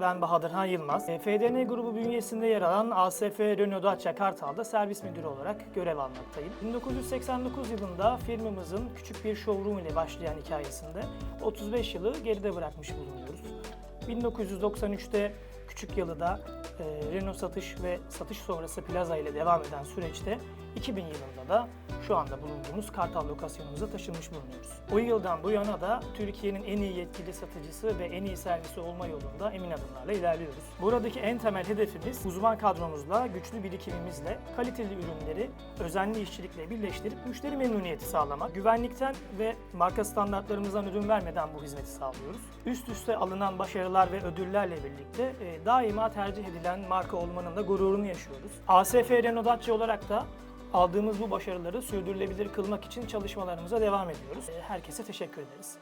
ben Bahadırhan Yılmaz. E, FDN grubu bünyesinde yer alan ASF Renault Dacia Kartal'da servis müdürü olarak görev almaktayım. 1989 yılında firmamızın küçük bir showroom ile başlayan hikayesinde 35 yılı geride bırakmış bulunuyoruz. 1993'te Küçük Yalı'da e, Renault satış ve satış sonrası plaza ile devam eden süreçte 2000 yılında da şu anda bulunduğumuz Kartal lokasyonumuza taşınmış bulunuyoruz. O yıldan bu yana da Türkiye'nin en iyi yetkili satıcısı ve en iyi servisi olma yolunda emin adımlarla ilerliyoruz. Buradaki en temel hedefimiz uzman kadromuzla, güçlü birikimimizle kaliteli ürünleri özenli işçilikle birleştirip müşteri memnuniyeti sağlamak. Güvenlikten ve marka standartlarımızdan ödün vermeden bu hizmeti sağlıyoruz. Üst üste alınan başarılar ve ödüllerle birlikte e, daima tercih edilen marka olmanın da gururunu yaşıyoruz. ASF Renault Dacia olarak da aldığımız bu başarıları sürdürülebilir kılmak için çalışmalarımıza devam ediyoruz. Herkese teşekkür ederiz.